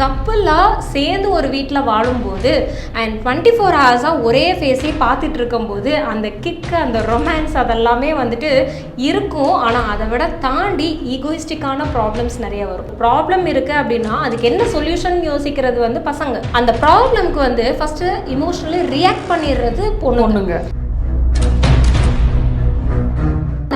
கப்பலாக சேர்ந்து ஒரு வீட்டில் வாழும்போது அண்ட் டுவெண்ட்டி ஃபோர் ஹவர்ஸாக ஒரே ஃபேஸே பார்த்துட்டு இருக்கும்போது அந்த கிக்கு அந்த ரொமான்ஸ் அதெல்லாமே வந்துட்டு இருக்கும். ஆனால் அதை விட தாண்டி ஈகோயிஸ்டிக்கான ப்ராப்ளம்ஸ் நிறைய வரும். ப்ராப்ளம் இருக்குது அப்படின்னா அதுக்கு என்ன சொல்யூஷன் யோசிக்கிறது வந்து பசங்க. அந்த ப்ராப்ளம்க்கு வந்து ஃபஸ்ட்டு இமோஷனலி ரியாக்ட் பண்ணிடுறது பொண்ணு பொண்ணுங்க.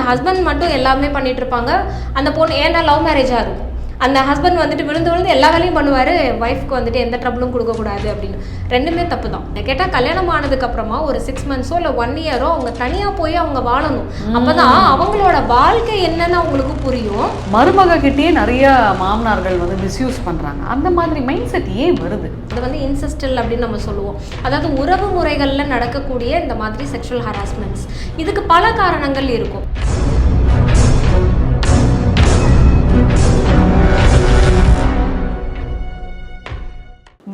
ஹஸ்பண்ட் மட்டும் எல்லாமே பண்ணிட்டு இருப்பாங்க. அந்த பொண்ணு ஏன்னா லவ் மேரேஜாக இருக்கும் அந்த ஹஸ்பண்ட் வந்துட்டு விழுந்து விழுந்து எல்லா வேலையும் பண்ணுவார். ஒய்ஃப்க்கு வந்துட்டு எந்த ட்ரபிளும் கொடுக்கக்கூடாது அப்படின்னு. ரெண்டுமே தப்பு தான் கேட்டால் கல்யாணம் ஆனதுக்கு அப்புறமா ஒரு சிக்ஸ் மந்த்ஸோ இல்லை ஒன் இயரோ அவங்க தனியாக போய் அவங்க வாழணும். அப்பதான் அவங்களோட வாழ்க்கை என்னன்னு அவங்களுக்கு புரியும். மருமக கிட்டேயே நிறைய மாமனார்கள் வந்து மிஸ்யூஸ் பண்றாங்க. அந்த மாதிரி மைண்ட் செட் ஏன் வருது? அது வந்து இன்செஸ்டல் அப்படின்னு நம்ம சொல்லுவோம். அதாவது உறவு முறைகளில் நடக்கக்கூடிய இந்த மாதிரி செக்ஷுவல் ஹராஸ்மெண்ட்ஸ் இதுக்கு பல காரணங்கள் இருக்கும்.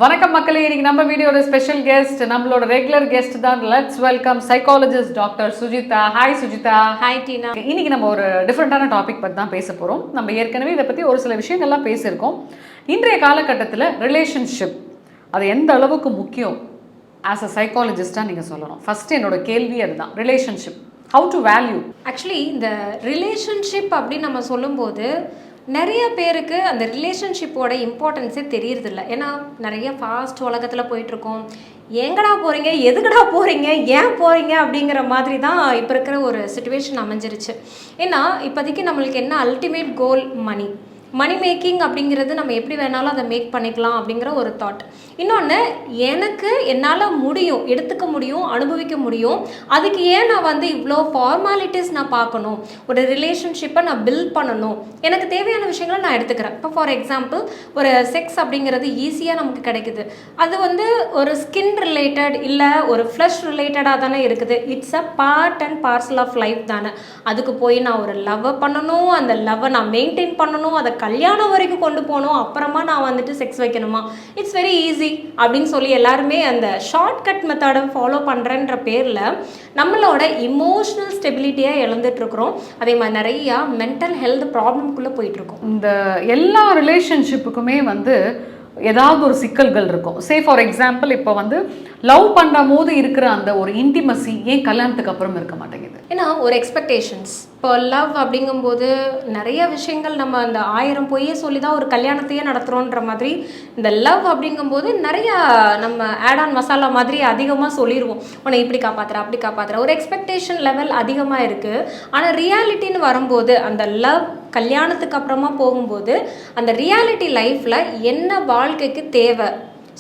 வணக்கம் மக்களே இன்னைக்கு நம்ம வீடியோட ஸ்பெஷல் கெஸ்ட் நம்மளோட ரெகுலர் கெஸ்ட் தான். Let's welcome psychologist doctor Sujitha. Hi Sujitha. Hi Tina. இன்னைக்கு நம்ம ஒரு டிஃப்ரெண்டான டாபிக் பற்றி தான் பேச போகிறோம் நம்ம ஏற்கனவே இதை பற்றி ஒரு சில விஷயங்கள்லாம் பேசியிருக்கோம். இன்றைய காலகட்டத்தில் ரிலேஷன்ஷிப் அது எந்த அளவுக்கு முக்கியம்? ஆஸ் அ சைக்காலஜிஸ்டாக நீங்கள் சொல்லணும். ஃபர்ஸ்ட் என்னோட கேள்வி அதுதான். Relationship how to value actually இந்த ரிலேஷன்ஷிப் அப்படின்னு நம்ம சொல்லும்போது நிறைய பேருக்கு அந்த ரிலேஷன்ஷிப்போட இம்பார்ட்டன்ஸே தெரியறதில்ல. ஏன்னா நிறைய ஃபாஸ்ட் உலகத்தில் போயிட்டுருக்கோம். எங்கடா போகிறீங்க எதுக்குடா போகிறீங்க ஏன் போகிறீங்க அப்படிங்கிற மாதிரி தான் இப்போ இருக்கிற ஒரு சுச்சுவேஷன் அமைஞ்சிருச்சு. ஏன்னா இப்போதைக்கு நம்மளுக்கு என்ன அல்டிமேட் கோல் மணி மணி மேக்கிங் அப்படிங்கிறது நம்ம எப்படி வேணாலும் அதை மேக் பண்ணிக்கலாம் அப்படிங்கிற ஒரு தாட் இன்னொன்று எனக்கு என்னால் முடியும் எடுத்துக்க முடியும் அனுபவிக்க முடியும். அதுக்கு ஏன் நான் வந்து இவ்வளோ ஃபார்மாலிட்டிஸ் நான் பார்க்கணும்? ஒரு ரிலேஷன்ஷிப்பை நான் பில்ட் பண்ணணும். எனக்கு தேவையான விஷயங்களை நான் எடுத்துக்கிறேன். இப்போ ஃபார் எக்ஸாம்பிள் ஒரு செக்ஸ் அப்படிங்கிறது ஈஸியாக நமக்கு கிடைக்குது. அது வந்து ஒரு ஸ்கின் ரிலேட்டட் இல்லை ஒரு ஃப்ளஷ் ரிலேட்டடாக தானே இருக்குது. It's a part and parcel of life தானே. அதுக்கு போய் நான் ஒரு லவ்வை பண்ணணும் அந்த லவ்வை நான் மெயின்டைன் பண்ணணும் அதை கல்யாணம் வரைக்கும் கொண்டு போகணும் அப்புறமா நான் வந்துட்டு செக்ஸ் வைக்கணுமா? இட்ஸ் வெரி ஈஸி அப்படின்னு சொல்லி எல்லாருமே அந்த ஷார்ட் கட் மெத்தடை ஃபாலோ பண்ணுறன்ற பேரில் நம்மளோட இமோஷ்னல் ஸ்டெபிலிட்டியாக இழந்துட்டுருக்குறோம் அதே மாதிரி நிறையா மென்டல் ஹெல்த் ப்ராப்ளம்குள்ளே போயிட்டுருக்கோம். இந்த எல்லா ரிலேஷன்ஷிப்புக்குமே வந்து ஏதாவது ஒரு சிக்கல்கள் இருக்கும். சே ஃபார் எக்ஸாம்பிள் இப்போ வந்து லவ் பண்ணும் போது இருக்கிற அந்த ஒரு இன்டிமசி ஏன் கல்யாணத்துக்கு அப்புறம் இருக்க மாட்டேங்குது? ஏன்னா ஒரு எக்ஸ்பெக்டேஷன்ஸ் இப்போ லவ் அப்படிங்கும்போது நிறைய விஷயங்கள் நம்ம அந்த ஆயிரம் பொய்யே சொல்லி தான் ஒரு கல்யாணத்தையே நடத்துகிறோன்ற மாதிரி இந்த லவ் அப்படிங்கும்போது நிறையா நம்ம ஆட் ஆன் மசாலா மாதிரி அதிகமாக சொல்லிடுவோம் உன்னை இப்படி காப்பாற்றுற அப்படி காப்பாற்றுற ஒரு எக்ஸ்பெக்டேஷன் லெவல் அதிகமாக இருக்குது ஆனால் ரியாலிட்டின்னு வரும்போது அந்த லவ் கல்யாணத்துக்கு அப்புறமா போகும்போது அந்த ரியாலிட்டி லைஃப்பில் என்ன வாழ்க்கைக்கு தேவை?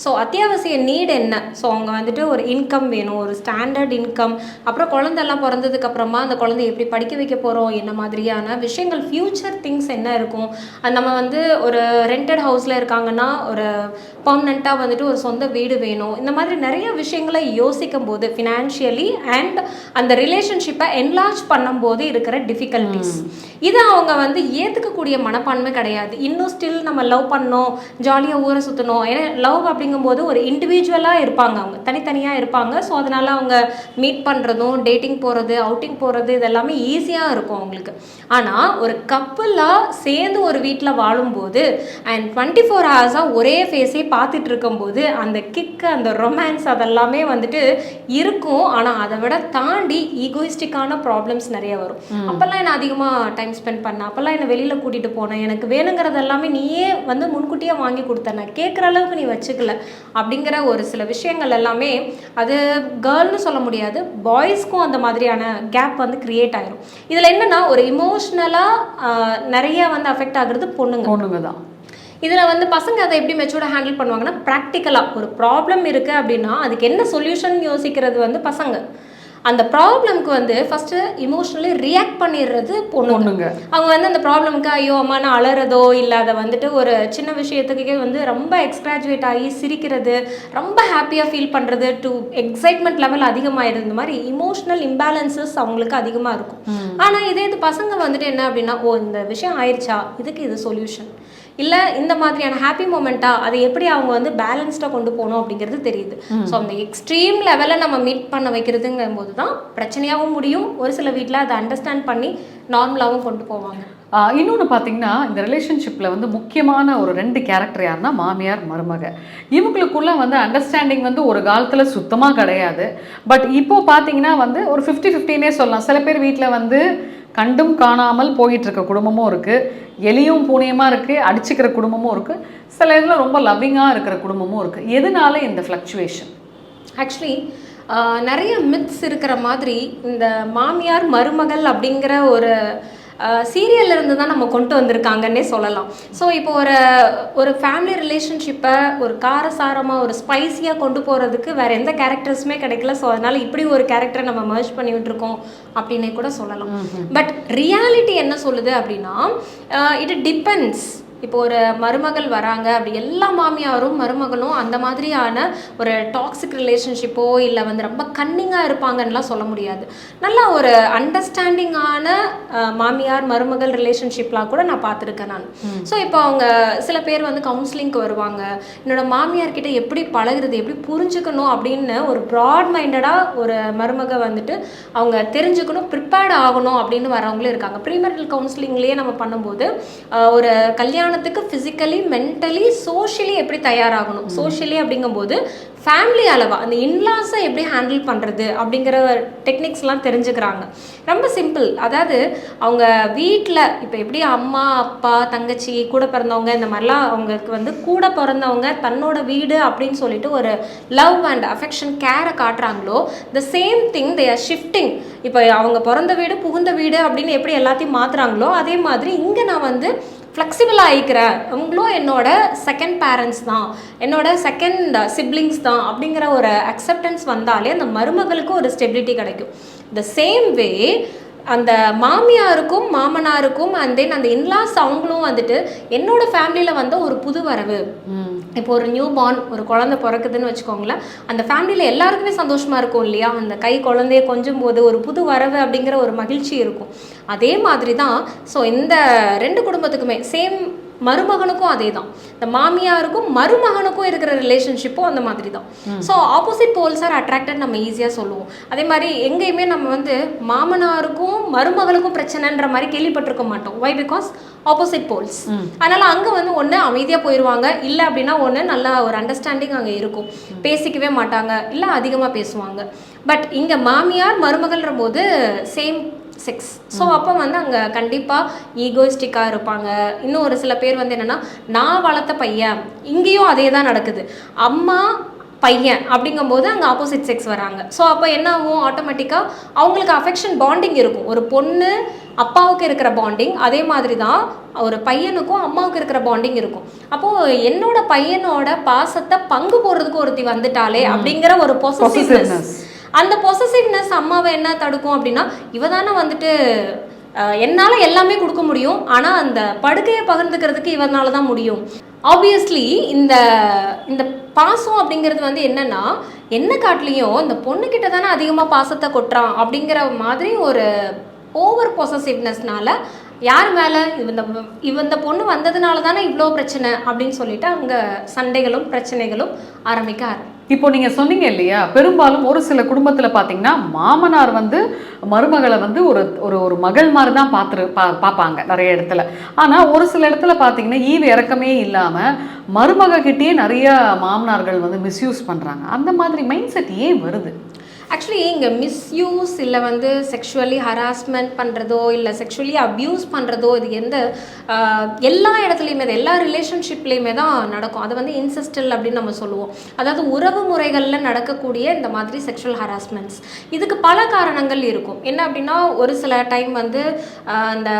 ஸோ அத்தியாவசிய நீட் என்ன? ஸோ அவங்க வந்துட்டு ஒரு இன்கம் வேணும் ஒரு ஸ்டாண்டர்ட் இன்கம் அப்புறம் குழந்தெல்லாம் பிறந்ததுக்கு அப்புறமா அந்த குழந்தைய எப்படி படிக்க வைக்க போகிறோம் என்ன மாதிரியான விஷயங்கள் ஃப்யூச்சர் திங்ஸ் என்ன இருக்கும்? அது நம்ம வந்து ஒரு ரெண்டட் ஹவுஸில் இருக்காங்கன்னா ஒரு பர்மனெண்ட்டாக வந்துட்டு ஒரு சொந்த வீடு வேணும். இந்த மாதிரி நிறைய விஷயங்களை யோசிக்கும் போது ஃபினான்ஷியலி அண்ட் அந்த ரிலேஷன்ஷிப்பை என்லார்ஜ் பண்ணும்போது இருக்கிற டிஃபிகல்ட்டிஸ் இதை அவங்க வந்து ஏற்றுக்கக்கூடிய மனப்பான்மை கிடையாது. இன்னும் ஸ்டில் நம்ம லவ் பண்ணோம் ஜாலியாக ஊரை சுற்றணும் ஏன்னா லவ் அப்படிங்கும்போது ஒரு இண்டிவிஜுவலாக இருப்பாங்க அவங்க. தனித்தனியாக இருப்பாங்க. ஸோ அதனால் அவங்க மீட் பண்ணுறதும் டேட்டிங் போகிறது அவுட்டிங் போகிறது இதெல்லாமே ஈஸியாக இருக்கும் அவங்களுக்கு. ஆனால் ஒரு கப்பலாக சேர்ந்து ஒரு வீட்டில் வாழும்போது அண்ட் டுவெண்ட்டி ஃபோர் ஹவர்ஸாக ஒரே ஃபேஸே பார்த்துட்டு இருக்கும்போது அந்த கிக்கு அந்த ரொமான்ஸ் அதெல்லாமே வந்துட்டு இருக்கும். ஆனால் அதை விட தாண்டி ஈகோயிஸ்டிக்கான ப்ராப்ளம்ஸ் நிறைய வரும். அப்போல்லாம் என்ன அதிகமாக டைம் ஸ்பெண்ட் பண்ண? அப்போல்லாம் என்னை வெளியில் கூட்டிகிட்டு போனேன் எனக்கு வேணுங்கிறது எல்லாமே நீயே வந்து முன்கூட்டியே வாங்கி கொடுத்த நான் கேட்குற அளவுக்கு நீ வச்சுக்கல. அப்படிங்கிற ஒரு சில விஷயங்கள் எல்லாமே அது கேர்ள்னு சொல்ல முடியாது பாய்ஸ்க்கும் அந்த மாதிரியான கேப் வந்து கிரியேட் ஆயிரும். இதில் என்னன்னா ஒரு இமோஷ்னலாக நிறைய வந்து அஃபெக்ட் ஆகுறது பொண்ணுங்க. பொண்ணுங்க தான் இதில் வந்து பசங்க அதை எப்படி மெச்சூர்டாக ஹேண்டில் பண்ணுவாங்கன்னா ப்ராக்டிக்கலாக ஒரு ப்ராப்ளம் இருக்குது அப்படின்னா அதுக்கு என்ன சொல்யூஷன் யோசிக்கிறது வந்து பசங்க. அந்த ப்ராப்ளம்க்கு வந்து ஃபஸ்ட்டு இமோஷ்னலி ரியாக்ட் பண்ணிடுறது பொண்ணு பொண்ணுங்க. அவங்க வந்து அந்த ப்ராப்ளம்க்கு ஐயோ அம்மா நான் அலறதோ இல்லை அதை வந்துட்டு ஒரு சின்ன விஷயத்துக்கே வந்து ரொம்ப எக்ஸ்கிராஜுவேட் ஆகி சிரிக்கிறது ரொம்ப ஹாப்பியாக ஃபீல் பண்ணுறது டு எக்ஸைட்மெண்ட் லெவல் அதிகமாகிடுது இந்த மாதிரி இமோஷனல் இம்பேலன்சஸ் அவங்களுக்கு அதிகமாக இருக்கும். ஆனால் இதே இது பசங்க வந்துட்டு என்ன அப்படின்னா ஓ இந்த விஷயம் ஆயிடுச்சா இதுக்கு இது சொல்யூஷன் இல்லை இந்த மாதிரியான ஹாப்பி மூமெண்ட்டாக அதை எப்படி அவங்க வந்து பேலன்ஸ்டாக கொண்டு போகணும் அப்படிங்கிறது தெரியுது. ஸோ அந்த எக்ஸ்ட்ரீம் லெவலில் நம்ம மீட் பண்ண வைக்கிறதுங்கும் போது தான் பிரச்சனையாகவும் முடியும். ஒரு சில வீட்டில் அதை அண்டர்ஸ்டாண்ட் பண்ணி நார்மலாகவும் கொண்டு போவாங்க. இன்னொன்று பார்த்தீங்கன்னா இந்த ரிலேஷன்ஷிப்பில் வந்து முக்கியமான ஒரு ரெண்டு கேரக்டர் யாருன்னா மாமியார் மருமக. இவங்களுக்குள்ள வந்து அண்டர்ஸ்டாண்டிங் வந்து ஒரு காலத்தில் சுத்தமாக கிடையாது. பட் இப்போ பார்த்தீங்கன்னா வந்து ஒரு ஃபிஃப்டி ஃபிஃப்டினே சொல்லலாம். சில பேர் வீட்டில் வந்து கண்டும் காணாமல் போயிட்டு இருக்க குடும்பமும் இருக்குது எலியும் பூனியமாக இருக்குது அடிச்சுக்கிற குடும்பமும் இருக்குது சில இதில் ரொம்ப லவ்விங்காக இருக்கிற குடும்பமும் இருக்குது எதனால இந்த ஃப்ளக்சுவேஷன் ஆக்சுவலி நிறைய மித்ஸ் இருக்கிற மாதிரி இந்த மாமியார் மருமகள் அப்படிங்கிற ஒரு சீரியல்ல இருந்து தான் நம்ம கொண்டு வந்திருக்காங்கன்னே சொல்லலாம். ஸோ இப்போ ஒரு ஒரு ஃபேமிலி ரிலேஷன்ஷிப்பை ஒரு காரசாரமாக ஒரு ஸ்பைசியாக கொண்டு போகிறதுக்கு வேற எந்த கேரக்டர்ஸுமே கிடைக்கல. ஸோ அதனால இப்படி ஒரு கேரக்டரை நம்ம மர்ஜ் பண்ணி விட்டுருக்கோம் அப்படின்னே கூட சொல்லலாம். பட் ரியாலிட்டி என்ன சொல்லுது அப்படின்னா இட் டிபெண்ட்ஸ் இப்போ ஒரு மருமகள் வராங்க அப்படி எல்லா மாமியாரும் மருமகளும் அந்த மாதிரியான ஒரு டாக்ஸிக் ரிலேஷன்ஷிப்போ இல்லை வந்து ரொம்ப கன்னிங்காக இருப்பாங்கன்னுலாம் சொல்ல முடியாது. நல்லா ஒரு அண்டர்ஸ்டாண்டிங்கான மாமியார் மருமகள் ரிலேஷன்ஷிப்லாம் கூட நான் பார்த்துருக்கேன் நான். ஸோ இப்போ அவங்க சில பேர் வந்து கவுன்சிலிங்க்கு வருவாங்க. என்னோட மாமியார் கிட்ட எப்படி பழகுறது எப்படி புரிஞ்சுக்கணும் அப்படின்னு ஒரு ப்ராட் மைண்டடாக ஒரு மருமக வந்துட்டு அவங்க தெரிஞ்சுக்கணும் ப்ரிப்பேர்ட் ஆகணும் அப்படின்னு வரவங்களும் இருக்காங்க. ப்ரீமெரிட்டல் கவுன்சிலிங்லேயே நம்ம பண்ணும்போது ஒரு கல்யாணத்துக்கு ஃபிசிக்கலி மென்டலி சோஷியலி எப்படி தயாராகணும்? சோஷியலி அப்படிங்கும்போது ஃபேமிலி அளவாக அந்த இன்லாஸை எப்படி ஹேண்டில் பண்ணுறது அப்படிங்கிற டெக்னிக்ஸ்லாம் தெரிஞ்சுக்கிறாங்க. ரொம்ப சிம்பிள் அதாவது அவங்க வீட்டில் இப்போ எப்படி அம்மா அப்பா தங்கச்சி கூட பிறந்தவங்க இந்த மாதிரிலாம் அவங்களுக்கு வந்து கூட பிறந்தவங்க தன்னோட வீடு அப்படின்னு சொல்லிட்டு ஒரு லவ் அண்ட் அஃபெக்ஷன் கேரை காட்டுறாங்களோ the same thing they are shifting இப்போ அவங்க பிறந்த வீடு புகுந்த வீடு அப்படின்னு எப்படி எல்லாத்தையும் மாற்றுறாங்களோ அதே மாதிரி இங்கே நான் வந்து ஃப்ளெக்சிபிள் ஆகிக்கிறேன் அவங்களும் என்னோட செகண்ட் பேரண்ட்ஸ் தான். என்னோட செகண்ட் சிப்ளிங்ஸ் தான் அப்படிங்கிற ஒரு அக்செப்டன்ஸ் வந்தாலே அந்த மருமகளுக்கும் ஒரு ஸ்டெபிலிட்டி கிடைக்கும். த சேம் வே அந்த மாமியாருக்கும் மாமனாருக்கும் அண்ட் தென் அந்த இன்லாஸ் அவங்களும் வந்துட்டு என்னோட ஃபேமிலியில் வந்த ஒரு புது வரவு. இப்போ ஒரு நியூ பார்ன் ஒரு குழந்தை பிறக்குதுன்னு வச்சுக்கோங்களேன் அந்த ஃபேமிலியில் எல்லாருக்குமே சந்தோஷமாக இருக்கும் இல்லையா? அந்த கை குழந்தைய கொஞ்சும் போது ஒரு புது வரவு அப்படிங்கிற ஒரு மகிழ்ச்சி இருக்கும். அதே மாதிரி தான் ஸோ இந்த ரெண்டு குடும்பத்துக்குமே சேம் மருமகனுக்கும் அதே தான் இந்த மாமியாருக்கும் மருமகனுக்கும் இருக்கிற ரிலேஷன்ஷிப்பும் அந்த மாதிரி தான் so opposite poles are attracted நம்ம ஈஸியாக சொல்லுவோம். அதே மாதிரி எங்கேயுமே நம்ம வந்து மாமனாருக்கும் மருமகளுக்கும் பிரச்சனைன்ற மாதிரி கேள்விப்பட்டிருக்க மாட்டோம். வை பிகாஸ் ஆப்போசிட் போல்ஸ் அதனால அங்கே வந்து ஒன்று அமைதியாக போயிடுவாங்க இல்லை அப்படின்னா ஒன்று நல்லா ஒரு அண்டர்ஸ்டாண்டிங் அங்கே இருக்கும். பேசிக்கவே மாட்டாங்க. இல்லை அதிகமாக பேசுவாங்க. பட் இங்கே மாமியார் மருமகள்ன்ற போது சேம் செக்ஸ் ஸோ அப்போ வந்து அங்கே கண்டிப்பாக ஈகோயிஸ்டிக்காக இருப்பாங்க. இன்னும் ஒரு சில பேர் வந்து என்னென்னா நான் வளர்த்த பையன் இங்கேயும் அதே தான் நடக்குது. அம்மா பையன் அப்படிங்கும்போது அங்கே ஆப்போசிட் செக்ஸ் வராங்க. ஸோ அப்போ என்ன ஆகும் ஆட்டோமேட்டிக்காக அவங்களுக்கு அஃபெக்ஷன் பாண்டிங் இருக்கும். ஒரு பொண்ணு அப்பாவுக்கு இருக்கிற பாண்டிங் அதே மாதிரி தான் ஒரு பையனுக்கும் அம்மாவுக்கு இருக்கிற பாண்டிங் இருக்கும். அப்போது என்னோட பையனோட பாசத்தை பங்கு போடுறதுக்கு ஒருத்தி வந்துட்டாலே அப்படிங்கிற ஒரு பொசசிவ்னஸ். அந்த பொசசிவ்னஸ் அம்மாவை என்ன தடுக்கும் அப்படின்னா இவ தானே வந்துட்டு என்னால் எல்லாமே கொடுக்க முடியும். ஆனால் அந்த படுக்கையை பகிர்ந்துக்கிறதுக்கு இவனால தான் முடியும். ஆப்வியஸ்லி இந்த இந்த பாசம் அப்படிங்கிறது வந்து என்னன்னா என்ன காட்டிலையும் இந்த பொண்ணுக்கிட்ட தானே அதிகமாக பாசத்தை கொட்டுறான் அப்படிங்கிற மாதிரி ஒரு ஓவர் பொசசிவ்னஸ்னால யார் மேலே? இந்த இவ இந்த பொண்ணு வந்ததுனால தானே இவ்வளோ பிரச்சனை அப்படின்னு சொல்லிட்டு அங்கே சண்டைகளும் பிரச்சனைகளும் ஆரம்பிக்க ஆரம்பிக்கும். இப்போ நீங்கள் சொன்னீங்க இல்லையா? பெரும்பாலும் ஒரு சில குடும்பத்தில் பார்த்தீங்கன்னா மாமனார் வந்து மருமகளை வந்து ஒரு ஒரு ஒரு மகள் மாதிரி தான் பார்த்துரு பா பார்ப்பாங்க நிறைய இடத்துல. ஆனால் ஒரு சில இடத்துல பார்த்தீங்கன்னா ஈவு இறக்கமே இல்லாமல் மருமகக்கிட்டேயே நிறைய மாமனார்கள் வந்து மிஸ்யூஸ் பண்ணுறாங்க அந்த மாதிரி மைண்ட் செட் ஏன் வருது? ஆக்சுவலி இங்கே மிஸ்யூஸ் இல்லை வந்து செக்ஷுவலி ஹராஸ்மெண்ட் பண்ணுறதோ இல்லை செக்ஷுவலி அப்யூஸ் பண்ணுறதோ இது எந்த எல்லா இடத்துலையுமே அது எல்லா ரிலேஷன்ஷிப்லேயுமே தான் நடக்கும். அது வந்து இன்செஸ்டல் அப்படின்னு நம்ம சொல்லுவோம். அதாவது உறவு முறைகளில் நடக்கக்கூடிய இந்த மாதிரி செக்ஷுவல் ஹராஸ்மெண்ட்ஸ் இதுக்கு பல காரணங்கள் இருக்கும். என்ன அப்படின்னா ஒரு சில டைம் வந்து அந்த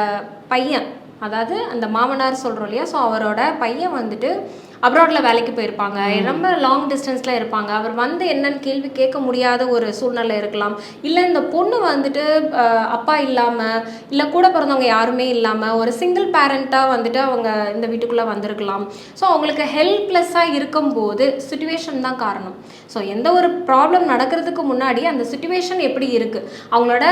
பையன் அதாவது அந்த மாமனார் சொல்கிறோம் இல்லையா? ஸோ அவரோட பையன் வந்துட்டு அப்ராட்ல வேலைக்கு போயிருப்பாங்க. ரொம்ப லாங் டிஸ்டன்ஸ்ல இருப்பாங்க. அவர் வந்து என்னன்னு கேள்வி கேட்க முடியாத ஒரு சூழ்நிலை இருக்கலாம். இல்லை இந்த பொண்ணு வந்துட்டு அப்பா இல்லாம இல்லை கூட பிறந்தவங்க யாருமே இல்லாம ஒரு சிங்கிள் பேரண்டா வந்துட்டு அவங்க இந்த வீட்டுக்குள்ள வந்திருக்கலாம். ஸோ அவங்களுக்கு ஹெல்ப்லெஸ்ஸாக இருக்கும்போது சுச்சுவேஷன் தான் காரணம். ஸோ எந்த ஒரு ப்ராப்ளம் நடக்கிறதுக்கு முன்னாடி அந்த சுச்சுவேஷன் எப்படி இருக்கு? அவங்களோட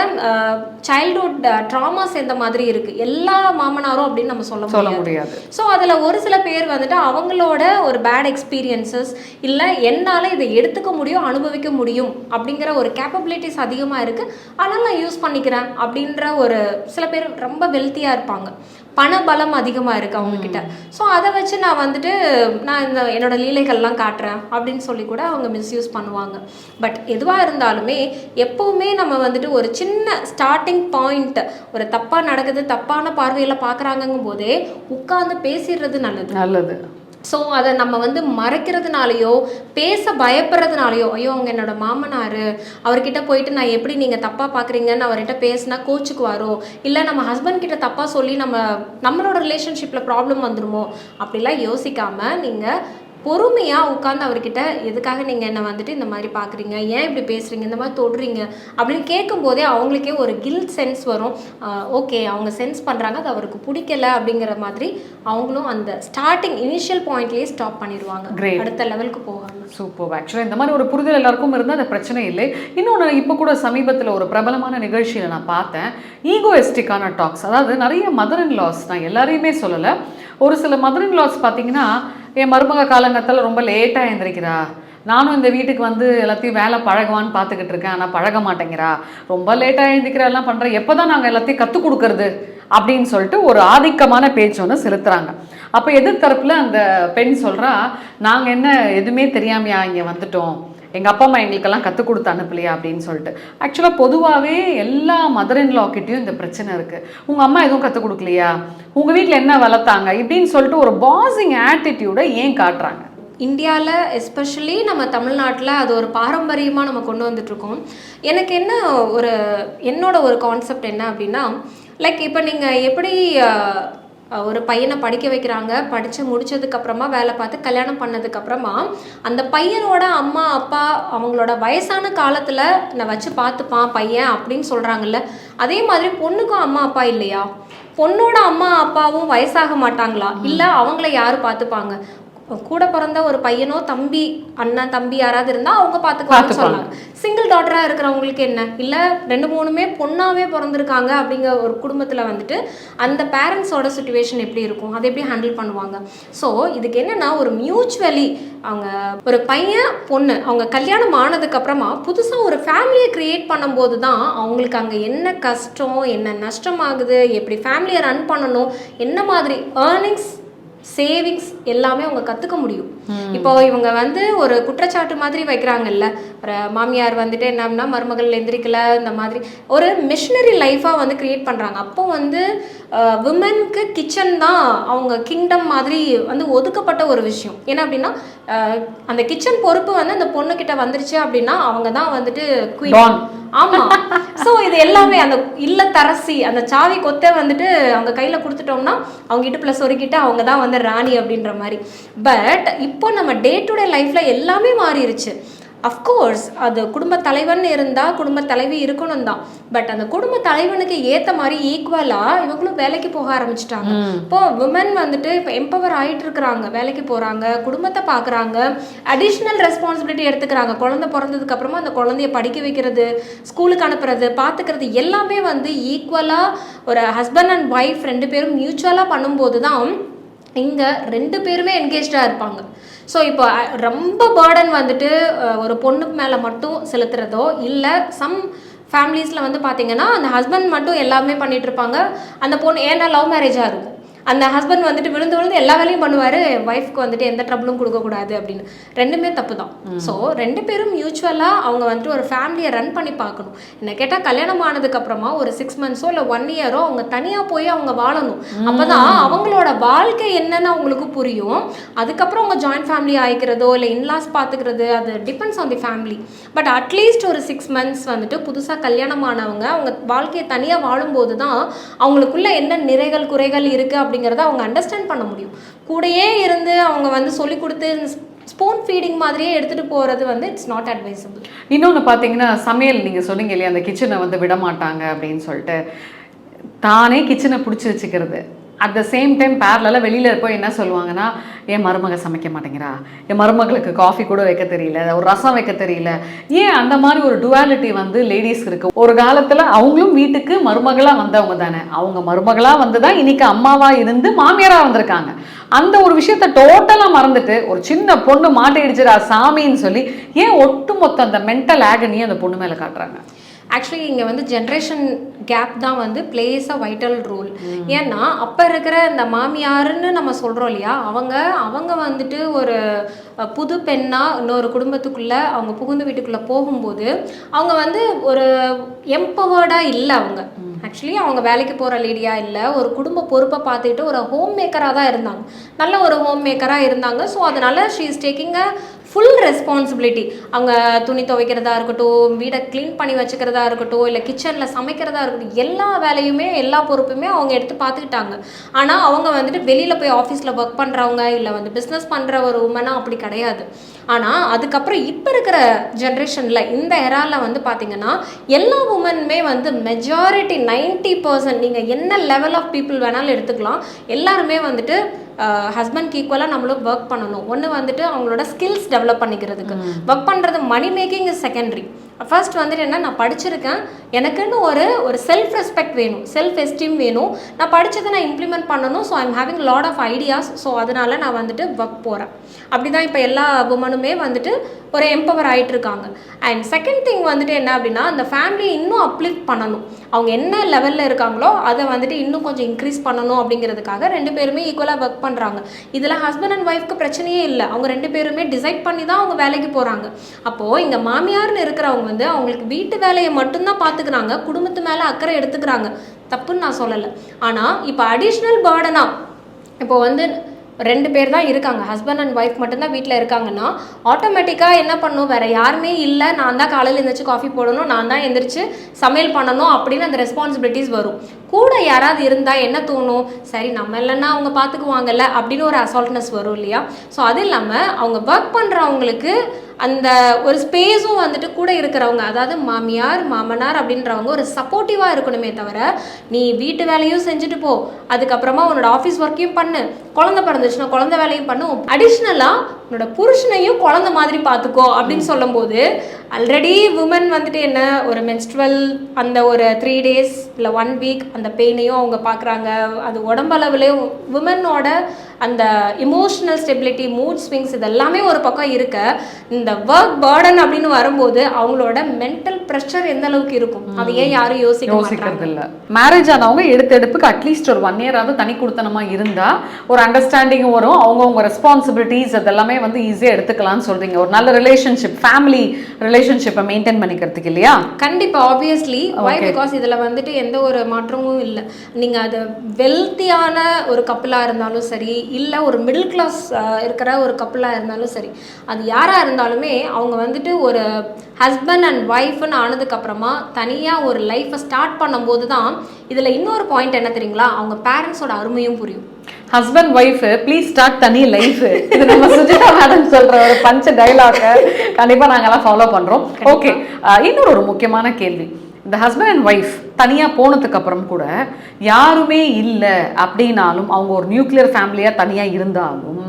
சைல்ட்ஹுட் ட்ராமாஸ் எந்த மாதிரி இருக்கு. எல்லா மாமனாரும் அப்படின்னு நம்ம சொல்ல சொல்ல முடியாது. ஸோ அதில் ஒரு சில பேர் வந்துட்டு அவங்களோட ஒரு பேட் எக்ஸ்பீரியன்சஸ் இல்லை என்னால் இதை எடுத்துக்க முடியும் அனுபவிக்க முடியும் அப்படிங்கிற ஒரு கேப்பபிலிட்டிஸ் அதிகமாக இருக்குது அதனால் நான் யூஸ் பண்ணிக்கிறேன் அப்படின்ற ஒரு சில பேர் ரொம்ப வெல்த்தியாக இருப்பாங்க. பண பலம் அதிகமாக இருக்குது அவங்கக்கிட்ட ஸோ அதை வச்சு நான் வந்துட்டு நான் இந்த என்னோட லீலைகள்லாம் காட்டுறேன் அப்படின்னு சொல்லி கூட அவங்க மிஸ்யூஸ் பண்ணுவாங்க. பட் எதுவாக இருந்தாலுமே எப்போவுமே நம்ம வந்துட்டு ஒரு சின்ன ஸ்டார்டிங் பாயிண்ட் ஒரு தப்பாக நடக்குது தப்பான பார்வையில் பார்க்குறாங்கங்கும் போதே உட்கார்ந்து பேசிடுறது நல்லது. நல்லது. ஸோ அதை நம்ம வந்து மறைக்கிறதுனாலையோ பேச பயப்படுறதுனாலையோ ஐயோ அவங்க என்னோட மாமனார் அவர்கிட்ட போயிட்டு நான் எப்படி நீங்கள் தப்பாக பார்க்குறீங்கன்னு அவர்கிட்ட பேசினா கோச்சுக்குவாரோ? இல்லை நம்ம ஹஸ்பண்ட் கிட்ட தப்பாக சொல்லி நம்ம நம்மளோட ரிலேஷன்ஷிப்பில் ப்ராப்ளம் வந்துடுமோ அப்படிலாம் யோசிக்காமல் நீங்கள் பொறுமையாக உட்காந்து அவர்கிட்ட எதுக்காக நீங்கள் என்னை வந்துட்டு இந்த மாதிரி பார்க்குறீங்க ஏன் இப்படி பேசுகிறீங்க இந்த மாதிரி தொடுறீங்க? அப்படின்னு கேட்கும்போதே அவங்களுக்கே ஒரு கில்ட் சென்ஸ் வரும். ஓகே அவங்க சென்ஸ் பண்ணுறாங்க அது அவருக்கு பிடிக்கல. அப்படிங்கிற மாதிரி அவங்களும் அந்த ஸ்டார்டிங் இனிஷியல் பாயிண்ட்லேயே ஸ்டாப் பண்ணிடுவாங்க. அடுத்த லெவலுக்கு போகாமல் சூப்பர் ஆக்சுவலாக இந்த மாதிரி ஒரு புரிதல் எல்லாருக்கும் இருந்தால் அது பிரச்சனை இல்லை. இன்னொன்று இப்போ கூட சமீபத்தில் ஒரு பிரபலமான நிகழ்ச்சியில் நான் பார்த்தேன். ஈகோஎஸ்டிக்கான டாக்ஸ் அதாவது நிறைய மதர் இன் லாஸ் நான் எல்லாரையுமே சொல்லலை. ஒரு சில மதர் இன் லாஸ் பார்த்தீங்கன்னா என் மருமக காலங்கத்தில் ரொம்ப லேட்டாக எழுந்திரிக்கிறா நானும் இந்த வீட்டுக்கு வந்து எல்லாத்தையும் வேலை பழகுவான்னு பார்த்துக்கிட்டு இருக்கேன். ஆனால் பழக மாட்டேங்கிறா. ரொம்ப லேட்டாக எழுந்திரிக்கிறா எல்லாம் பண்ணுறேன் எப்போ தான் நாங்கள் எல்லாத்தையும் கற்றுக் கொடுக்கறது அப்படின்னு சொல்லிட்டு ஒரு ஆதிக்கமான பேச்சு ஒன்று செலுத்துகிறாங்க அப்போ எதிர்த்தரப்பில் அந்த பெண் சொல்கிறா நாங்கள் என்ன எதுவுமே தெரியாமையா இங்கே வந்துட்டோம்? எங்கள் அப்பா அம்மா எங்களுக்கெல்லாம் கற்றுக் கொடுத்து அனுப்பலையா அப்படின்னு சொல்லிட்டு. ஆக்சுவலாக பொதுவாகவே எல்லா மதர் இன் கிட்டயும் இந்த பிரச்சனை இருக்குது உங்கள் அம்மா எதுவும் கற்றுக் கொடுக்கலையா? உங்கள் வீட்டில் என்ன வளர்த்தாங்க? இப்படின்னு சொல்லிட்டு ஒரு பாசிங் ஆட்டிடியூடை ஏன் காட்டுறாங்க? இந்தியாவில் எஸ்பெஷலி நம்ம தமிழ்நாட்டில் அது ஒரு பாரம்பரியமாக நம்ம கொண்டு வந்துட்ருக்கோம் எனக்கு என்ன ஒரு என்னோட ஒரு கான்செப்ட் என்ன அப்படின்னா லைக் இப்போ நீங்கள் எப்படி ஒரு பையனை படிக்க வைக்கிறாங்க. படித்து முடிச்சதுக்கப்புறமா வேலை பார்த்து கல்யாணம் பண்ணதுக்கப்புறமா அந்த பையனோட அம்மா அப்பா அவங்களோட வயசான காலத்தில் நான் வச்சு பார்த்துப்பான் பையன் அப்படின்னு சொல்கிறாங்கல்ல அதே மாதிரி பொண்ணுக்கும் அம்மா அப்பா இல்லையா? பொண்ணோட அம்மா அப்பாவும் வயசாக மாட்டாங்களா? இல்லை அவங்கள யார் பார்த்துப்பாங்க? கூட பிறந்த ஒரு பையனோ தம்பி அண்ணன் தம்பி யாராவது இருந்தா அவங்க பார்த்துப்பாங்க. சொல்லலாம் சிங்கிள் டாட்டரா இருக்கிறவங்களுக்கு என்ன? இல்ல ரெண்டு மூணுமே பொண்ணாவே பிறந்திருக்காங்க அப்படிங்கிற ஒரு குடும்பத்துல வந்துட்டு அந்த பேரண்ட்ஸோட சுச்சுவேஷன் எப்படி இருக்கும்? அதை எப்படி ஹேண்டில் பண்ணுவாங்க? ஸோ இதுக்கு என்னன்னா ஒரு மியூச்சுவலி அவங்க ஒரு பையன் பொண்ணு அவங்க கல்யாணம் ஆனதுக்கு அப்புறமா புதுசா ஒரு ஃபேமிலியை கிரியேட் பண்ணும்போது தான் அவங்களுக்கு அங்க என்ன கஷ்டம் என்ன நஷ்டம் ஆகுது எப்படி ஃபேமிலியை ரன் பண்ணணும் என்ன மாதிரி ஏர்னிங்ஸ் சேவிங்ஸ் எல்லாமே அவங்க கற்றுக்க முடியும். இப்போ இவங்க வந்து ஒரு குற்றச்சாட்டு மாதிரி வைக்கிறாங்கல்ல. ஒரு மாமியார் வந்துட்டு என்னன்னா மருமகள் எந்திரிக்கல இந்த மாதிரி. ஒரு மிஷினரி லைஃபாக வந்து கிரியேட் பண்ணுறாங்க அப்போ வந்து விமனுக்கு கிச்சன் தான் அவங்க கிங்டம் மாதிரி வந்து ஒதுக்கப்பட்ட ஒரு விஷயம். ஏன்னா அப்படின்னா அந்த கிச்சன் பொறுப்பு வந்து அந்த பொண்ணுக்கிட்ட வந்துருச்சு அப்படின்னா அவங்க தான் வந்துட்டு. குயின் ஆமா. சோ இது எல்லாமே அந்த இல்லத்தரசி அந்த சாவி கொத்தை வந்துட்டு அவங்க கையில கொடுத்துட்டோம்னா அவங்க இடுப்புல சொருக்கிட்டு அவங்க தான் வந்து ராணி அப்படின்ற மாதிரி. பட் இப்போ நம்ம டே டு டே லைஃப்ல எல்லாமே மாறிடுச்சு அஃப்கோர்ஸ் அது குடும்ப தலைவன் இருந்தா குடும்ப தலைவி இருக்கணும் தான். பட் அந்த குடும்ப தலைவனுக்கு ஏத்த மாதிரி ஈக்குவலா இவங்களும் வேலைக்கு போக ஆரம்பிச்சிட்டாங்க. இப்போ விமன் வந்துட்டு இப்போ எம்பவர் ஆயிட்டு இருக்கிறாங்க. வேலைக்கு போறாங்க குடும்பத்தை பார்க்குறாங்க அடிஷ்னல் ரெஸ்பான்சிபிலிட்டி எடுத்துக்கிறாங்க. குழந்தை பிறந்ததுக்கு அப்புறமா அந்த குழந்தைய படிக்க வைக்கிறது ஸ்கூலுக்கு அனுப்புறது பார்த்துக்கிறது எல்லாமே வந்து ஈக்குவலாக ஒரு ஹஸ்பண்ட் அண்ட் ஒய்ஃப் ரெண்டு பேரும் மியூச்சுவலாக பண்ணும்போது தான் இங்கே ரெண்டு பேருமே என்கேஜாக இருப்பாங்க. ஸோ இப்போ ரொம்ப பேர்டன் வந்துட்டு ஒரு பொண்ணு மேலே மட்டும் செலுத்துறதோ இல்லை சம் ஃபேமிலிஸில் வந்து பார்த்தீங்கன்னா அந்த ஹஸ்பண்ட் மட்டும் எல்லாமே பண்ணிகிட்ருப்பாங்க அந்த பொண்ணு ஏன்னா லவ் மேரேஜாக இருக்கும். அந்த ஹஸ்பண்ட் வந்துட்டு விழுந்து விழுந்து எல்லா வேலையும் பண்ணுவார். ஒய்ஃப்க்கு வந்துட்டு எந்த ட்ரபிளும் கொடுக்கக்கூடாது அப்படின்னு. ரெண்டுமே தப்பு தான் ஸோ ரெண்டு பேரும் மியூச்சுவலாக அவங்க வந்துட்டு ஒரு ஃபேமிலியை ரன் பண்ணி பார்க்கணும். என்ன கேட்டால் கல்யாணம் ஆனதுக்கு அப்புறமா ஒரு சிக்ஸ் மந்த்ஸோ இல்லை ஒன் இயரோ அவங்க தனியாக போய் அவங்க வாழணும். அப்பதான் அவங்களோட வாழ்க்கை என்னன்னு அவங்களுக்கு புரியும். அதுக்கப்புறம் அவங்க ஜாயிண்ட் ஃபேமிலி ஆயிக்கிறதோ இல்லை இன்லாஸ் பார்த்துக்கிறது அது depends on the family but at least ஒரு சிக்ஸ் மந்த்ஸ் வந்துட்டு புதுசாக கல்யாணம் ஆனவங்க அவங்க வாழ்க்கையை தனியாக வாழும்போது தான் அவங்களுக்குள்ள என்ன நிறைகள் குறைகள் இருக்குது அப்படிங்கிறத அவங்க அண்டர்ஸ்டாண்ட் பண்ண முடியும். கூடயே இருந்து அவங்க வந்து சொல்லி கொடுத்து ஸ்பூன் ஃபீடிங் மாதிரியே எடுத்துகிட்டு போகிறது வந்து இட்ஸ் நாட் அட்வைசபிள் இன்னொன்று பார்த்தீங்கன்னா சமையல் நீங்கள் சொன்னீங்க இல்லையா அந்த கிச்சனை வந்து விட மாட்டாங்க அப்படின்னு சொல்லிட்டு. தானே கிச்சனை பிடிச்சி வச்சுக்கிறது. அட் த சேம் டைம் பேரலாக வெளியில் போய் என்ன சொல்லுவாங்கன்னா என் மருமக சமைக்க மாட்டேங்கிறா? என் மருமகளுக்கு காஃபி கூட வைக்க தெரியல ஒரு ரசம் வைக்க தெரியல. ஏன் அந்த மாதிரி ஒரு டுவாலிட்டி வந்து லேடிஸ்க்கு இருக்கு? ஒரு காலத்தில் அவங்களும் வீட்டுக்கு மருமகளாக வந்தவங்க தானே. அவங்க மருமகளாக வந்து தான் இன்னைக்கு அம்மாவாக இருந்து மாமியாராக வந்திருக்காங்க. அந்த ஒரு விஷயத்த டோட்டலாக மறந்துட்டு ஒரு சின்ன பொண்ணு மாட்டிடுச்சுடா சாமின்னு சொல்லி ஏன் ஒட்டுமொத்த அந்த மென்டல் ஆகனியை அந்த பொண்ணு மேலே காட்டுறாங்க? ஆக்சுவலி இங்கே வந்து ஜென்ரேஷன் கேப் தான் வந்து பிளேஸ் அ வைட்டல் ரோல் ஏன்னா அப்போ இருக்கிற இந்த மாமியாருன்னு நம்ம சொல்கிறோம் இல்லையா? அவங்க அவங்க வந்துட்டு ஒரு புது பெண்ணாக இன்னொரு குடும்பத்துக்குள்ளே அவங்க புகுந்து வீட்டுக்குள்ளே போகும்போது அவங்க வந்து ஒரு எம்பவர்டாக இல்லை அவங்க. ஆக்சுவலி அவங்க வேலைக்கு போகிற லேடியாக இல்லை ஒரு குடும்ப பொறுப்பை பார்த்துட்டு ஒரு ஹோம் மேக்கராக தான் இருந்தாங்க. நல்ல ஒரு ஹோம் மேக்கராக இருந்தாங்க. ஸோ அதனால she is taking a full responsibility அவங்க துணி துவைக்கிறதா இருக்கட்டும் வீடை க்ளீன் பண்ணி வச்சுக்கிறதா இருக்கட்டும் இல்லை கிச்சனில் சமைக்கிறதா இருக்கட்டும் எல்லா வேலையுமே எல்லா பொறுப்புமே அவங்க எடுத்து பார்த்துக்கிட்டாங்க. ஆனால் அவங்க வந்துட்டு வெளியில் போய் ஆஃபீஸில் ஒர்க் பண்ணுறவங்க இல்லை வந்து பிஸ்னஸ் பண்ணுற ஒரு உமனாக அப்படி கிடையாது. ஆனால் அதுக்கப்புறம் இப்போ இருக்கிற ஜென்ரேஷனில் இந்த எரால வந்து பார்த்தீங்கன்னா எல்லா உமனுமே வந்து மெஜாரிட்டி நைன்ட்டி பர்சன்ட் நீங்கள் என்ன லெவல் ஆஃப் பீப்புள் வேணாலும் எடுத்துக்கலாம். எல்லாருமே வந்துட்டு ஹஸ்பண்ட்க்கு ஈக்குவலாக நம்மளும் ஒர்க் பண்ணணும். ஒன்று வந்துட்டு அவங்களோட ஸ்கில்ஸ் டெவலப் பண்ணிக்கிறதுக்கு. ஒர்க் பண்ணுறது money making is secondary first வந்துட்டு என்ன நான் படிச்சிருக்கேன். எனக்குன்னு ஒரு ஒரு செல்ஃப் ரெஸ்பெக்ட் வேணும். செல்ஃப் எஸ்டீம் வேணும். நான் படிச்சதை நான் இம்ப்ளிமெண்ட் பண்ணணும். So I'm having lot of ideas so அதனால நான் வந்துட்டு ஒர்க் போகிறேன் அப்படி தான் இப்போ எல்லா உமனுமே வந்துட்டு ஒரு எம்பவர் ஆயிட்டு இருக்காங்க. அண்ட் செகண்ட் திங் வந்துட்டு என்ன அப்படின்னா அந்த ஃபேமிலியை இன்னும் அப்லிஃப்ட் பண்ணணும். அவங்க என்ன லெவலில் இருக்காங்களோ அதை வந்துட்டு இன்னும் கொஞ்சம் இன்க்ரீஸ் பண்ணணும் அப்படிங்கிறதுக்காக ரெண்டு பேருமே ஈக்குவலாக ஒர்க் பண்ணுறாங்க இதில் ஹஸ்பண்ட் அண்ட் ஒய்ஃப்க்கு பிரச்சனையே இல்லை. அவங்க ரெண்டு பேருமே டிசைட் பண்ணி தான் அவங்க வேலைக்கு போகிறாங்க அப்போது இங்கே மாமியார்னு இருக்கிறவங்க வந்து அவங்களுக்கு வீட்டு வேலையை மட்டும்தான் பார்த்துக்கிறாங்க குடும்பத்து மேலே அக்கறை எடுத்துக்கிறாங்க. தப்புன்னு நான் சொல்லலை. ஆனால் இப்போ அடிஷ்னல் பேர்டனாக இப்போ வந்து ரெண்டு பேர் தான் இருக்காங்க. ஹஸ்பண்ட் அண்ட் ஒய்ஃப் மட்டும்தான் வீட்டில் இருக்காங்கன்னா ஆட்டோமேட்டிக்காக என்ன பண்ணும்? வேறு யாருமே இல்லை. நான் தான் காலையில் எழுந்திரிச்சு காஃபி போடணும். நான் தான் எந்திரிச்சு சமையல் பண்ணணும் அப்படின்னு அந்த ரெஸ்பான்சிபிலிட்டிஸ் வரும். கூட யாராவது இருந்தால் என்ன தோணும்? சரி நம்ம இல்லைன்னா அவங்க பார்த்துக்குவாங்கல்ல அப்படின்னு ஒரு அசால்ட்னஸ் வரும் இல்லையா? ஸோ அது இல்லாமல் அவங்க ஒர்க் பண்ணுறவங்களுக்கு அந்த ஒரு ஸ்பேஸும் வந்துட்டு கூட இருக்கிறவங்க அதாவது மாமியார் மாமனார் அப்படின்றவங்க ஒரு சப்போர்ட்டிவாக இருக்கணுமே தவிர நீ வீட்டு வேலையும் செஞ்சுட்டு போ. அதுக்கப்புறமா உன்னோட ஆஃபீஸ் ஒர்க்கையும் பண்ணு. குழந்தை பிறந்துச்சுன்னா குழந்தை வேலையும் பண்ணு. அடிஷ்னலாக உன்னோட புருஷனையும் குழந்தை மாதிரி பார்த்துக்கோ அப்படின்னு சொல்லும்போது ஆல்ரெடி உமன் வந்துட்டு என்ன ஒரு மென்ஸ்ட்ரல் அந்த ஒரு த்ரீ டேஸ் இல்லை ஒன் வீக் அந்த பெயினையும் அவங்க பார்க்குறாங்க அது உடம்பளவுலேயும் உமனோட அந்த இமோஷனல் ஸ்டெபிலிட்டி மூட் ஸ்விங்ஸ் இதெல்லாமே ஒரு பக்கம் இருக்க இந்த ஒர்க் பேர்டன் அப்படின்னு வரும்போது அவங்களோட மென்டல் ப்ரெஷர் எந்த அளவுக்கு இருக்கும்? அதை ஏன் யாரும் யோசிக்க யோசிக்கிறது இல்ல மேரேஜ் ஆனவங்க எடுத்த எடுப்புக்கு அட்லீஸ்ட் ஒரு ஒன் இயராவது தனி கொடுத்தனமா இருந்தா ஒரு அண்டர்ஸ்டாண்டிங் வரும். அவங்கவுங்க ரெஸ்பான்சிபிலிட்டிஸ் அதெல்லாமே வந்து ஈஸியாக எடுத்துக்கலாம்னு சொல்றீங்க. ஒரு நல்ல ரிலேஷன்ஷிப் ஃபேமிலி ரிலேஷன்ஷிப்பை மெயின்டைன் பண்ணிக்கிறதுக்கு இல்லையா? கண்டிப்பா ஆப்வியஸ்லி வை பிகாஸ் இதுல வந்துட்டு எந்த ஒரு மாற்றமும் இல்லை. நீங்க அது வெல்த்தியான ஒரு கப்பலா இருந்தாலும் சரி இல்ல ஒரு மிடில் கிளாஸ் இருக்கிற ஒரு கப்பலா இருந்தாலும் சரி அது யாரா இருந்தாலுமே அவங்க வந்துட்டு ஒரு ஹஸ்பண்ட் அண்ட் ஒய்ஃப்னு ஆனதுக்கு அப்புறமா தனியா ஒரு லைஃப்பை ஸ்டார்ட் பண்ணும்போது தான் இதுல இன்னொரு பாயிண்ட் என்ன தெரியுங்களா? அவங்க பேரண்ட்ஸோட அருமையும் புரியும். ஹஸ்பண்ட் ஒய்ஃப் ப்ளீஸ் ஸ்டார்ட் தனி லைஃப் இது நம்ம சுஜிதா மேடம் சொல்ற ஒரு பஞ்ச டைலாக கண்டிப்பா நாங்கெல்லாம் ஃபாலோ பண்றோம். ஓகே இன்னொரு ஒரு முக்கியமான கேள்வி. இந்த ஹஸ்பண்ட் அண்ட் ஒய்ஃப் தனியாக போனதுக்கு அப்புறம் கூட யாருமே இல்லை அப்படின்னாலும் அவங்க ஒரு நியூக்ளியர் ஃபேமிலியாக தனியாக இருந்தாலும்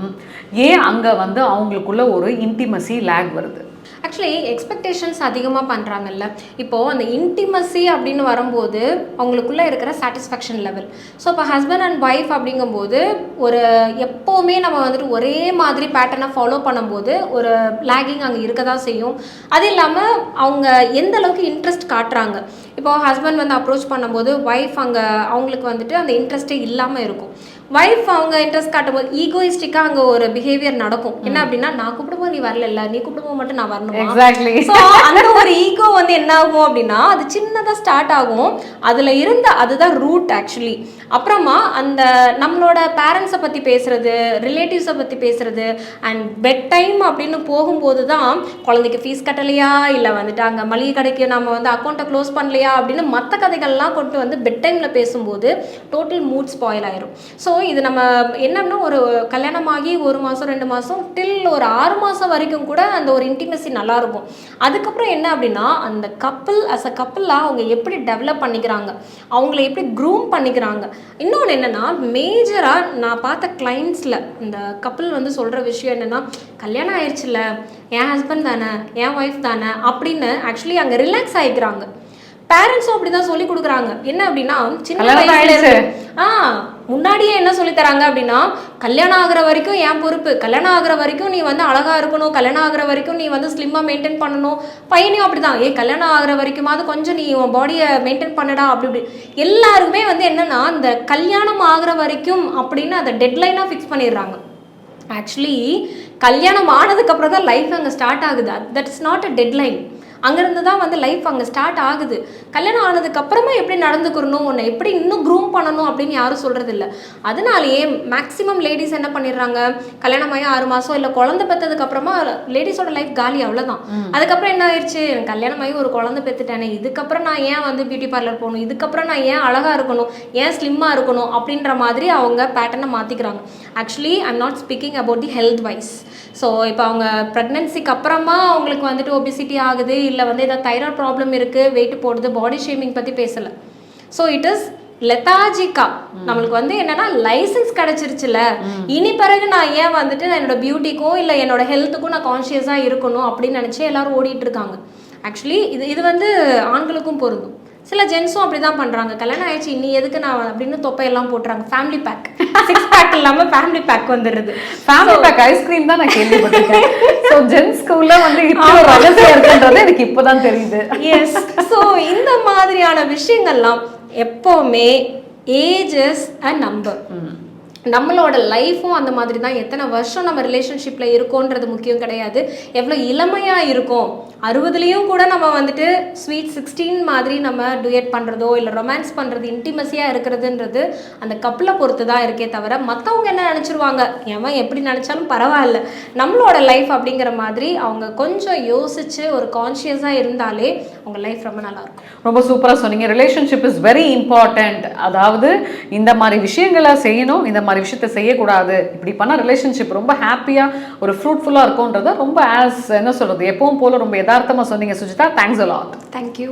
ஏன் அங்கே வந்து அவங்களுக்குள்ள ஒரு இன்டிமசி லேக் வருது? ஆக்சுவலி எக்ஸ்பெக்டேஷன்ஸ் அதிகமாக பண்ணுறாங்கல்ல இப்போது அந்த இன்டிமசி அப்படின்னு வரும்போது அவங்களுக்குள்ளே இருக்கிற சாட்டிஸ்ஃபேக்ஷன் லெவல் ஸோ இப்போ ஹஸ்பண்ட் அண்ட் ஒய்ஃப் அப்படிங்கும்போது ஒரு எப்போவுமே நம்ம வந்துட்டு ஒரே மாதிரி பேட்டர்னை ஃபாலோ பண்ணும்போது ஒரு லேகிங் அங்கே இருக்க தான் செய்யும். அது இல்லாமல் அவங்க எந்த அளவுக்கு இன்ட்ரெஸ்ட் காட்டுறாங்க. இப்போ ஹஸ்பண்ட் வந்து அப்ரோச் பண்ணும்போது ஒய்ஃப் அங்கே அவங்களுக்கு வந்துட்டு அந்த இன்ட்ரெஸ்ட்டே இல்லாமல் இருக்கும். ஒய்ஃப் அவங்க இன்ட்ரெஸ்ட் காட்டும்போது ஈகோயிஸ்டிக்காக அங்கே ஒரு பிஹேவியர் நடக்கும். என்ன அப்படின்னா நான் கூப்பிடும்போது நீ வரல நீ கூப்பிடும்போது மட்டும் நான் வரணுமா? எக்ஸாக்ட்லி ஸோ அந்த ஒரு ஈகோ வந்து என்ன ஆகும் அப்படின்னா அது சின்னதாக ஸ்டார்ட் ஆகும். அதில் இருந்த அதுதான் ரூட் ஆக்சுவலி அப்புறமா அந்த நம்மளோட பேரண்ட்ஸை பற்றி பேசுறது ரிலேட்டிவ்ஸை பற்றி பேசுறது அண்ட் பெட் டைம் அப்படின்னு போகும்போது தான் குழந்தைக்கு ஃபீஸ் கட்டலையா? இல்லை வந்துட்டு அங்கே மளிகை கடைக்கு நம்ம வந்து அக்கௌண்ட்டை க்ளோஸ் பண்ணலையா? அப்படின்னு மற்ற கதைகள்லாம் கொண்டு வந்து பெட் டைமில் பேசும்போது டோட்டல் மூட் ஸ்பாயில் ஆயிரும். ஸோ இது நம்ம என்னன்னா ஒரு கல்யாணமாகி ஒரு மாதம் ரெண்டு மாதம் டில் ஒரு ஆறு மாதம் வரைக்கும் கூட அந்த ஒரு இன்டிமெசி நல்லா இருக்கும் அதுக்கப்புறம் என்ன அப்படின்னா அந்த கப்பிள் அஸ் அ கப்பிளாக அவங்க எப்படி டெவலப் பண்ணிக்கிறாங்க அவங்கள எப்படி க்ரூம் பண்ணிக்கிறாங்க. இன்னொன்று என்னென்னா மேஜராக நான் பார்த்த கிளைண்ட்ஸில் இந்த கப்பிள் வந்து சொல்கிற விஷயம் என்னென்னா கல்யாணம் ஆயிடுச்சுல்ல என் ஹஸ்பண்ட் தானே என் ஒய்ஃப் தானே அப்படின்னு ஆக்சுவலி அங்கே ரிலாக்ஸ் ஆகிக்கிறாங்க பேரண்ட்ஸும் அப்படி தான் சொல்லி கொடுக்குறாங்க. என்ன அப்படின்னா சின்ன வயசுல ஆ முன்னாடியே என்ன சொல்லித்தராங்க அப்படின்னா கல்யாணம் ஆகுற வரைக்கும் என் பொறுப்பு. கல்யாணம் ஆகுற வரைக்கும் நீ வந்து அழகாக இருக்கணும். கல்யாணம் ஆகிற வரைக்கும் நீ வந்து ஸ்லிம்மாக மெயின்டைன் பண்ணணும். பையனையும் அப்படிதான் ஏ கல்யாணம் ஆகுற வரைக்குமாவது கொஞ்சம் நீ உன் பாடியை மெயின்டைன் பண்ணடா. அப்படி இப்படி. எல்லாருமே வந்து என்னென்னா இந்த கல்யாணம் ஆகுற வரைக்கும் அப்படின்னு அதை டெட்லைனாக ஃபிக்ஸ் பண்ணிடுறாங்க. ஆக்சுவலி கல்யாணம் ஆனதுக்கப்புறம் தான் லைஃப் அங்கே ஸ்டார்ட் ஆகுது. That is not a deadline அங்கேருந்து தான் வந்து லைஃப் அங்கே ஸ்டார்ட் ஆகுது. கல்யாணம் ஆனதுக்கு அப்புறமா எப்படி நடந்துக்கிறணும் உன்னை எப்படி இன்னும் க்ரூம் பண்ணணும் அப்படின்னு யாரும் சொல்கிறது இல்லை. அதனாலேயே மேக்ஸிமம் லேடிஸ் என்ன பண்ணிடுறாங்க? கல்யாணம் ஆகி ஆறு மாதம் இல்லை குழந்தை பெற்றதுக்கு அப்புறமா லேடிஸோட லைஃப் காலி அவ்வளோதான் அதுக்கப்புறம் என்ன ஆயிடுச்சு? கல்யாணம் ஆகி ஒரு குழந்தை பெற்றுட்டேனே இதுக்கப்புறம் நான் ஏன் வந்து பியூட்டி பார்லர் போகணும்? இதுக்கப்புறம் நான் ஏன் அழகாக இருக்கணும்? ஏன் ஸ்லிம்மாக இருக்கணும்? அப்படின்ற மாதிரி அவங்க பேட்டர்னை மாற்றிக்கிறாங்க actually I'm not speaking about the health wise so இப்போ அவங்க ப்ரெக்னென்சிக்கு அப்புறமா அவங்களுக்கு வந்துட்டு ஒபிசிட்டி ஆகுது இல்லை வந்து ஏதாவது தைராய்டு ப்ராப்ளம் இருக்குது வெயிட் போடுது பாடி ஷேமிங் பற்றி பேசலை. ஸோ இட் இஸ் லெத்தாஜிக்கா நம்மளுக்கு வந்து என்னன்னா லைசன்ஸ் கிடைச்சிருச்சுல. இனி பிறகு நான் ஏன் வந்துட்டு நான் என்னோட பியூட்டிக்கும் இல்லை என்னோட ஹெல்த்துக்கும் நான் கான்ஷியஸாக இருக்கணும் அப்படின்னு நினச்சி எல்லாரும் ஓடிட்டு இருக்காங்க. ஆக்சுவலி இது இது வந்து ஆண்களுக்கும் பொருந்தும். சில ஜென்ஸும் அப்படி தான் பண்ணுறாங்க கல்யாணம் ஆயிடுச்சு இன்னி எதுக்கு நான் அப்படின்னு தொப்பையெல்லாம் போட்டுறாங்க. ஃபேமிலி பேக் சிக்ஸ் பேக் இல்லாமல் ஃபேமிலி பேக் வந்துடுது ஃபேமிலி பேக் ஐஸ்கிரீம் தான் நான் கேள்விப்பட்டிருக்கேன். ஸோ ஜென்ஸ்குள்ள வந்து இப்போ ஒரு ரகசியம் இருக்குன்றது எனக்கு இப்போதான் தெரியுது. எஸ் ஸோ இந்த மாதிரியான விஷயங்கள்லாம் எப்போவுமே ஏஜஸ் அ நம்பர் நம்மளோட லைஃப்பும் அந்த மாதிரி தான் எத்தனை வருஷம் நம்ம ரிலேஷன்ஷிப்பில் இருக்கோன்றது முக்கியம் கிடையாது. எவ்வளோ இளமையாக இருக்கும். அறுபதுலேயும் கூட நம்ம வந்துட்டு ஸ்வீட் சிக்ஸ்டீன் மாதிரி நம்ம டுயட் பண்ணுறதோ இல்லை ரொமான்ஸ் பண்ணுறது இன்டிமஸியாக இருக்கிறதுன்றது அந்த கப்பலை பொறுத்து தான் இருக்கே தவிர மற்றவங்க என்ன நினச்சிருவாங்க? எவன் எப்படி நினச்சாலும் பரவாயில்ல. நம்மளோட லைஃப் அப்படிங்கிற மாதிரி அவங்க கொஞ்சம் யோசிச்சு ஒரு கான்ஷியஸாக இருந்தாலே அவங்க லைஃப் ரொம்ப நல்லாயிருக்கும். ரொம்ப சூப்பராக சொன்னீங்க. ரிலேஷன்ஷிப் இஸ் வெரி இம்பார்ட்டண்ட் அதாவது இந்த மாதிரி விஷயங்களை செய்யணும் இந்த மாதிரி விஷயத்த செய்யக்கூடாது. இப்படி பண்ணால் ரிலேஷன்ஷிப் ரொம்ப ஹாப்பியாக ஒரு ஃப்ரூட்ஃபுல்லாக இருக்கும்ன்றத ரொம்ப ஆஸ் என்ன சொல்கிறது எப்பவும் போல ரொம்ப யதார்த்தமாக சொன்னீங்க சுஜிதா. Thanks a lot thank you